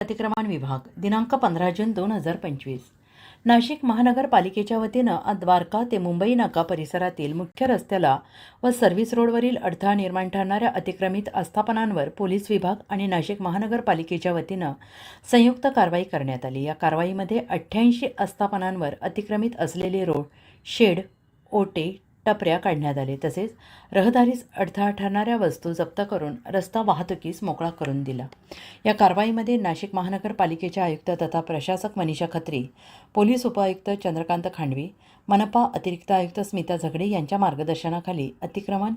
अतिक्रमण विभाग दिनांक पंधरा जून दोन हजार पंचवीस. नाशिक महानगरपालिकेच्या वतीनं द्वारका ते मुंबई नाका परिसरातील मुख्य रस्त्याला व सर्व्हिस रोडवरील अडथळा निर्माण ठरणाऱ्या अतिक्रमित आस्थापनांवर पोलीस विभाग आणि नाशिक महानगरपालिकेच्या वतीनं संयुक्त कारवाई करण्यात आली. या कारवाईमध्ये अठ्ठ्याऐंशी आस्थापनांवर अतिक्रमित असलेले रोड शेड ओटे टपऱ्या काढण्यात आले. तसेच रहदारीस अडथळा ठरणाऱ्या वस्तू जप्त करून रस्ता वाहतुकीस मोकळा करून दिला. या कारवाईमध्ये नाशिक महानगरपालिकेच्या आयुक्त तथा प्रशासक मनीषा खत्री पोलीस उपायुक्त चंद्रकांत खांडवी मनपा अतिरिक्त आयुक्त स्मिता झगडे यांच्या मार्गदर्शनाखाली अतिक्रमण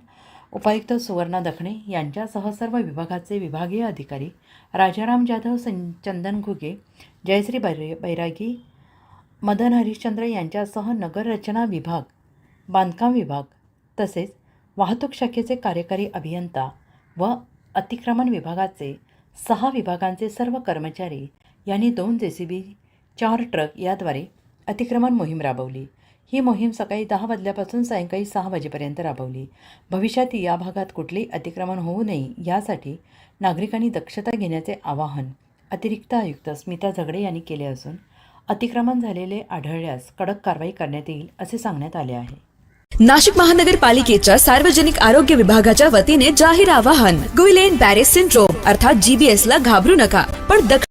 उपायुक्त सुवर्णा दखणे यांच्यासह सर्व विभागाचे विभागीय अधिकारी राजाराम जाधव सं चंदन घुगे जयश्री बैर बैरागी मदन हरिश्चंद्र यांच्यासह नगररचना विभाग बांधकाम विभाग तसेच वाहतूक शाखेचे कार्यकारी अभियंता व अतिक्रमण विभागाचे सहा विभागांचे सर्व कर्मचारी यांनी दोन जे सी बी चार ट्रक याद्वारे अतिक्रमण मोहीम राबवली. ही मोहीम सकाळी दहा वाजल्यापासून सायंकाळी सहा वाजेपर्यंत राबवली. भविष्यात या भागात कुठलेही अतिक्रमण होऊ नये यासाठी नागरिकांनी दक्षता घेण्याचे आवाहन अतिरिक्त आयुक्त स्मिता झगडे यांनी केले असून अतिक्रमण झालेले आढळल्यास कडक कारवाई करण्यात येईल असे सांगण्यात आले आहे. नाशिक महानगरपालिकेच्या सार्वजनिक आरोग्य विभागाच्या वतीने जाहीर आवाहन गुइलेन बॅरेस सिंड्रोम अर्थात जीबीएस ला घाबरू नका पण दक्ष